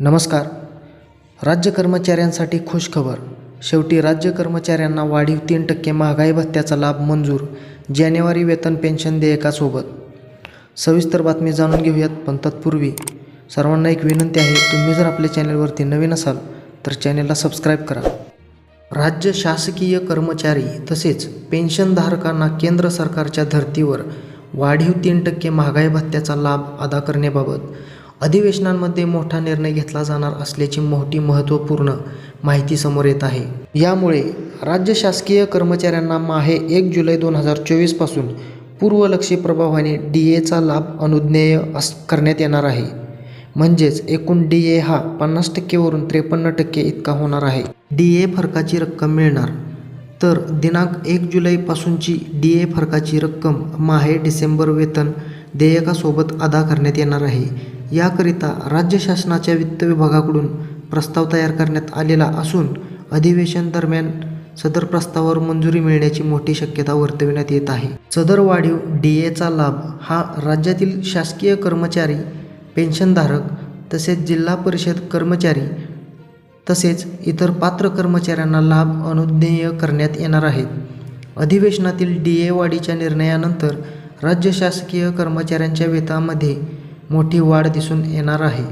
नमस्कार. राज्य कर्मचाऱ्यांसाठी खुशखबर शेवटी राज्य कर्मचाऱ्यांना वाढीव तीन टक्के महागाई भत्त्याचा लाभ मंजूर जानेवारी वेतन पेन्शन देयकासोबत सविस्तर बातमी जाणून घेऊयात पण तत्पूर्वी सर्वांना एक विनंती आहे तुम्ही जर आपल्या चॅनलवरती नवीन असाल तर चॅनेलला सबस्क्राईब करा. राज्य शासकीय कर्मचारी तसेच पेन्शनधारकांना केंद्र सरकारच्या धर्तीवर वाढीव तीन टक्के महागाई भत्त्याचा लाभ अदा करण्याबाबत अधिवेशनांमध्ये मोठा निर्णय घेतला जाणार असल्याची मोठी महत्त्वपूर्ण माहिती समोर येत आहे. यामुळे राज्य शासकीय कर्मचाऱ्यांना माहे एक जुलै दोन हजार चोवीसपासून पूर्वलक्षी प्रभावाने डी एचा लाभ अनुज्ञेय अस करण्यात येणार आहे. म्हणजेच एकूण डी ए हा पन्नास टक्केवरून त्रेपन्न टक्के इतका होणार आहे. डी ए फरकाची रक्कम मिळणार. तर दिनांक एक जुलैपासूनची डी ए फरकाची रक्कम माहे डिसेंबर वेतन देयकासोबत अदा करण्यात येणार आहे. याकरिता राज्य शासनाच्या वित्त विभागाकडून प्रस्ताव तयार करण्यात आलेला असून अधिवेशन दरम्यान सदर प्रस्तावावर मंजुरी मिळण्याची मोठी शक्यता वर्तविण्यात येत आहे. सदर वाढीव डी एचा लाभ हा राज्यातील शासकीय कर्मचारी पेन्शनधारक तसेच जिल्हा परिषद कर्मचारी तसेच इतर पात्र कर्मचाऱ्यांना लाभ अनुज्ञेय करण्यात येणार आहेत. अधिवेशनातील डी ए वाढीच्या निर्णयानंतर राज्य शासकीय कर्मचाऱ्यांच्या वेतनामध्ये मोठी वाढ दिसून येणार आहे.